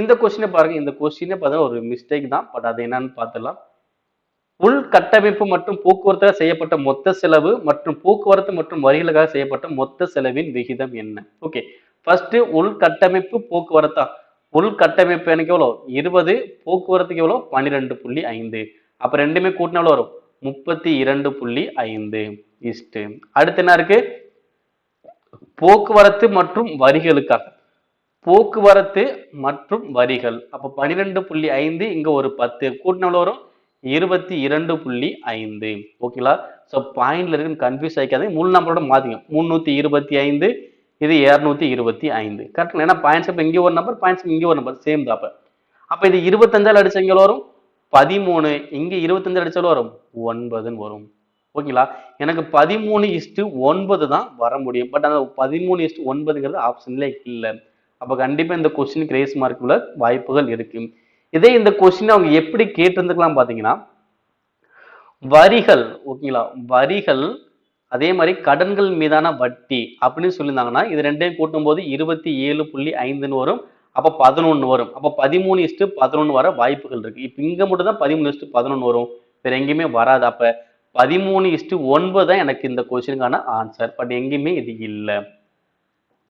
இந்த கொஸ்டினை பாருங்க. இந்த கொஸ்டினே பார்த்தீங்கன்னா ஒரு மிஸ்டேக் தான். பட் அது என்னன்னு பார்த்துடலாம். உள்கட்டமைப்பு மற்றும் போக்குவரத்துக்காக செய்யப்பட்ட மொத்த செலவு மற்றும் போக்குவரத்து மற்றும் வரிகளுக்காக செய்யப்பட்ட மொத்த செலவின் விகிதம் என்ன? ஓகே ஃபர்ஸ்ட் உள்கட்டமைப்பு போக்குவரத்தா? உள்கட்டமைப்பு எனக்கு எவ்வளோ இருபது. போக்குவரத்துக்கு எவ்வளோ பன்னிரெண்டு புள்ளி ஐந்து. அப்போ ரெண்டுமே கூட்டினா எவ்வளோ வரும்? முப்பத்தி இரண்டு புள்ளி ஐந்து. இஸ்டு அடுத்து என்ன இருக்கு? போக்குவரத்து மற்றும் வரிகளுக்காக. போக்குவரத்து மற்றும் வரிகள். அப்போ பன்னிரெண்டு புள்ளி ஐந்து இங்கே ஒரு பத்து. கூட்டினவில் வரும்? இருபத்தி இரண்டு புள்ளி ஐந்து. ஓகேங்களா ஸோ பாயிண்ட்ல இருக்கு கன்ஃபியூஸ் ஆகிக்காது மூணு நம்பரோட மாத்திங்க முந்நூற்றி இருபத்தி ஐந்து இது இரநூத்தி இருபத்தி ஐந்து. கரெக்ட் ஏன்னா பாயிண்ட்ஸ் இப்போ இங்கே ஒரு நம்பர் பாயிண்ட்ஸ் இங்கே ஒரு நம்பர் சேம் தான் அப்போ. அப்போ இது இருபத்தஞ்சால் அடிச்சா வரும்? பதிமூணு. இங்கே இருபத்தஞ்சு அடிச்சாலும் வரும்? ஒன்பதுன்னு வரும். ஓகேங்களா எனக்கு பதிமூணு இஸ்ட்டு ஒன்பது தான் வர முடியும். பட் அந்த பதிமூணு இஸ்ட்டு ஒன்பதுங்கிறது ஆப்ஷன்ல இல்லை. அப்போ கண்டிப்பாக இந்த கொஸ்டின் கிரேஸ் மார்க் உள்ள வாய்ப்புகள் இருக்கு இதே இந்த கொஸ்டின் அவங்க எப்படி கேட்டிருந்துக்கலாம் பார்த்தீங்கன்னா வரிகள் ஓகேங்களா வரிகள் அதே மாதிரி கடன்கள் மீதான வட்டி அப்படின்னு சொல்லியிருந்தாங்கன்னா இது ரெண்டையும் கூட்டும்போது இருபத்தி ஏழு புள்ளி ஐந்துன்னு வரும். அப்போ பதினொன்று வரும். அப்போ பதிமூணு இஸ்ட்டு பதினொன்று வர வாய்ப்புகள் இருக்கு. இப்போ இங்கே மட்டும் தான் பதிமூணு இஸ்ட்டு பதினொன்று வரும். வேறு எங்கேயுமே வராது. அப்போ பதிமூணு இஸ்ட்டு ஒன்பது தான் எனக்கு இந்த கொஸ்டினுக்கான ஆன்சர் பட் எங்கேயுமே இது இல்லை.